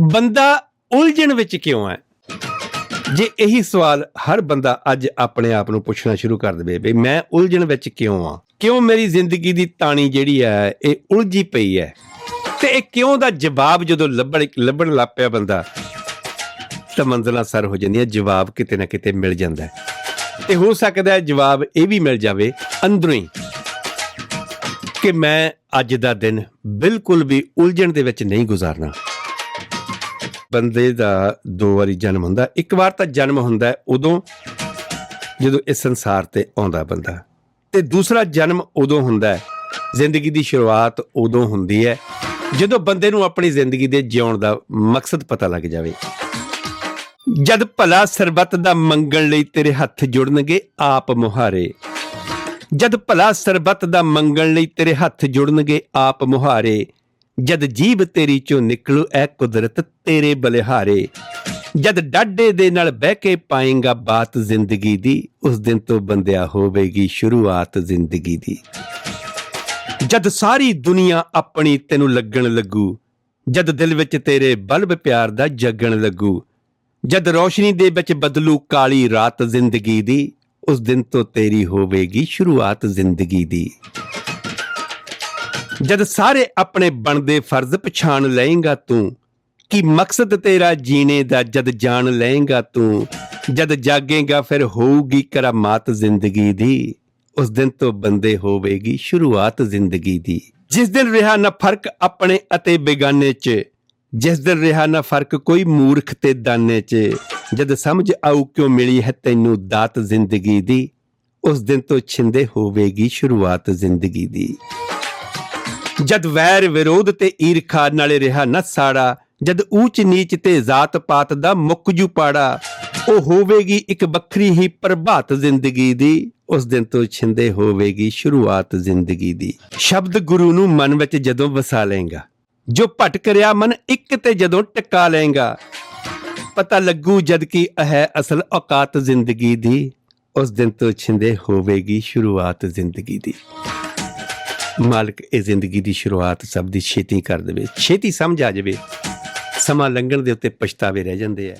ਬੰਦਾ ਉਲਝਣ ਵਿੱਚ ਕਿਉਂ ਹੈ? ਜੇ ਇਹੀ ਸਵਾਲ ਹਰ ਬੰਦਾ ਅੱਜ ਆਪਣੇ ਆਪ ਨੂੰ ਪੁੱਛਣਾ ਸ਼ੁਰੂ ਕਰ ਦੇਵੇ ਵੀ ਮੈਂ ਉਲਝਣ ਵਿੱਚ ਕਿਉਂ ਆ ਕਿਉਂ ਮੇਰੀ ਜ਼ਿੰਦਗੀ ਦੀ ਤਾਣੀ ਜਿਹੜੀ ਹੈ, ਇਹ ਉਲਝੀ ਪਈ ਹੈ? ਤੇ ਇਹ ਕਿਉਂ ਦਾ ਜਵਾਬ ਜਦੋਂ ਲੱਭਣ ਲੱਭਣ ਲੱਗ ਪਿਆ ਬੰਦਾ, ਤਾਂ ਮੰਜ਼ਲਾਂ ਸਰ ਹੋ ਜਾਂਦੀਆਂ, ਜਵਾਬ ਕਿਤੇ ਨਾ ਕਿਤੇ ਮਿਲ ਜਾਂਦਾ ਹੈ। ਤੇ ਹੋ ਸਕਦਾ ਹੈ ਜਵਾਬ ਇਹ ਵੀ ਮਿਲ ਜਾਵੇ ਅੰਦਰੋਂ ਹੀ ਕਿ ਮੈਂ ਅੱਜ ਦਾ ਦਿਨ ਬਿਲਕੁਲ ਵੀ ਉਲਝਣ ਦੇ ਵਿੱਚ ਨਹੀਂ ਗੁਜ਼ਾਰਨਾ। ਬੰਦੇ ਦਾ ਦੋ ਵਾਰੀ ਜਨਮ ਹੁੰਦਾ, ਇੱਕ ਵਾਰ ਤਾਂ ਜਨਮ ਹੁੰਦਾ ਉਦੋਂ ਜਦੋਂ ਇਸ ਸੰਸਾਰ ਤੇ ਆਉਂਦਾ ਬੰਦਾ। ਤੇ ਦੂਸਰਾ ਜਨਮ ਉਦੋਂ ਹੁੰਦਾ ਹੈ, ਜ਼ਿੰਦਗੀ ਦੀ ਸ਼ੁਰੂਆਤ ਉਦੋਂ ਹੁੰਦੀ ਹੈ, ਜਦੋਂ ਬੰਦੇ ਨੂੰ ਆਪਣੀ ਜ਼ਿੰਦਗੀ ਦੇ ਜਿਉਣ ਦਾ ਮਕਸਦ ਪਤਾ ਲੱਗ ਜਾਵੇ। ਜਦ ਭਲਾ ਸਰਬੱਤ ਦਾ ਮੰਗਣ ਲਈ ਤੇਰੇ ਹੱਥ ਜੁੜਨਗੇ, ਆਪ ਮੁਹਾਰੇ। ਜਦ ਭਲਾ ਸਰਬੱਤ ਦਾ ਮੰਗਣ ਲਈ ਤੇਰੇ ਹੱਥ ਜੁੜਨਗੇ, ਆਪ ਮੁਹਾਰੇ। ਜਦ ਜੀਬ ਤੇਰੀ ਚੋਂ ਨਿਕਲੂ, ਐ ਕੁਦਰਤ ਤੇਰੇ ਬਲਿਹਾਰੇ। ਜਦ ਡਾਡੇ ਦੇ ਨਾਲ ਬਹਿ ਕੇ ਪਾਏਗਾ ਬਾਤ ਜ਼ਿੰਦਗੀ ਦੀ, ਉਸ ਦਿਨ ਤੋਂ ਬੰਦਿਆ ਹੋਵੇਗੀ ਸ਼ੁਰੂਆਤ ਜ਼ਿੰਦਗੀ ਦੀ। ਜਦ ਸਾਰੀ ਦੁਨੀਆ ਆਪਣੀ ਤੈਨੂੰ ਲੱਗਣ ਲੱਗੂ, ਜਦ ਦਿਲ ਵਿੱਚ ਤੇਰੇ ਬਲਬ ਪਿਆਰ ਦਾ ਜਗਣ ਲੱਗੂ, ਜਦ ਰੋਸ਼ਨੀ ਦੇ ਵਿੱਚ ਬਦਲੂ ਕਾਲੀ ਰਾਤ ਜ਼ਿੰਦਗੀ ਦੀ, ਉਸ ਦਿਨ ਤੋਂ ਤੇਰੀ ਹੋਵੇਗੀ ਸ਼ੁਰੂਆਤ ਜ਼ਿੰਦਗੀ ਦੀ। ਜਦ ਸਾਰੇ ਆਪਣੇ ਬਣਦੇ ਫਰਜ਼ ਪਛਾਣ ਲਏਗਾ ਤੂੰ, ਕਿ ਮਕਸਦ ਤੇਰਾ ਜੀਣੇ ਦਾ ਜਦ ਜਾਣ ਲਏਗਾ ਤੂੰ? ਜਦ ਜਾਗੇਗਾ ਫਿਰ ਹੋਊਗੀ ਕਰਾਮਾਤ ਜ਼ਿੰਦਗੀ ਦੀ, ਉਸ ਦਿਨ ਤੋਂ ਬੰਦੇ ਹੋਵੇਗੀ ਸ਼ੁਰੂਆਤ ਜ਼ਿੰਦਗੀ ਦੀ। ਜਿਸ ਦਿਨ ਰਿਹਾ ਨਾ ਫ਼ਰਕ ਆਪਣੇ ਅਤੇ ਬੇਗਾਨੇ 'ਚ, ਜਿਸ ਦਿਨ ਰਿਹਾ ਨਾ ਫ਼ਰਕ ਕੋਈ ਮੂਰਖ ਤੇ ਦਾਨੇ 'ਚ, ਜਦ ਸਮਝ ਆਊ ਕਿਉਂ ਮਿਲੀ ਹੈ ਤੈਨੂੰ ਦਾਤ ਜ਼ਿੰਦਗੀ ਦੀ, ਉਸ ਦਿਨ ਤੋਂ ਛਿੰਦੇ ਹੋਵੇਗੀ ਸ਼ੁਰੂਆਤ ਜ਼ਿੰਦਗੀ ਦੀ। ਜਦ ਵੈਰ ਵਿਰੋਧ ਤੇ ਈਰਖਾ ਨਾਲੇ ਰਿਹਾ ਨਾ ਸਾੜਾ, ਜਦ ਊਚ ਨੀਚ ਤੇ ਜ਼ਾਤ ਪਾਤ ਦਾ ਮੁੱਕ ਜੂ ਪਾੜਾ, ਉਹ ਹੋਵੇਗੀ ਇੱਕ ਵੱਖਰੀ ਹੀ ਪ੍ਰਭਾਤ ਜ਼ਿੰਦਗੀ ਦੀ, ਉਸ ਦਿਨ ਤੋਂ ਛਿੰਦੇ ਹੋਵੇਗੀ ਸ਼ੁਰੂਆਤ ਜ਼ਿੰਦਗੀ ਦੀ। ਸ਼ਬਦ ਗੁਰੂ ਨੂੰ ਮਨ ਵਿੱਚ ਜਦੋਂ ਵਸਾ ਲਏਗਾ, ਜੋ ਭਟਕ ਰਿਹਾ ਮਨ ਇੱਕ ਤੇ ਜਦੋਂ ਟਿਕਾ ਲਏਗਾ, ਪਤਾ ਲੱਗੂ ਜਦ ਕਿ ਇਹ ਹੈ ਅਸਲ ਔਕਾਤ ਜ਼ਿੰਦਗੀ ਦੀ, ਉਸ ਦਿਨ ਤੋਂ ਛਿੰਦੇ ਹੋਵੇਗੀ ਸ਼ੁਰੂਆਤ ਜ਼ਿੰਦਗੀ ਦੀ। ਮਾਲਕ ਇਹ ਜ਼ਿੰਦਗੀ ਦੀ ਸ਼ੁਰੂਆਤ ਸਭ ਦੀ ਛੇਤੀ ਕਰ ਦੇਵੇ। ਛੇਤੀ ਸਮਝ ਆ ਜਾਵੇ। ਸਮਾਂ ਲੰਘਣ ਦੇ ਉੱਤੇ ਪਛਤਾਵੇ ਰਹਿ ਜਾਂਦੇ ਆ।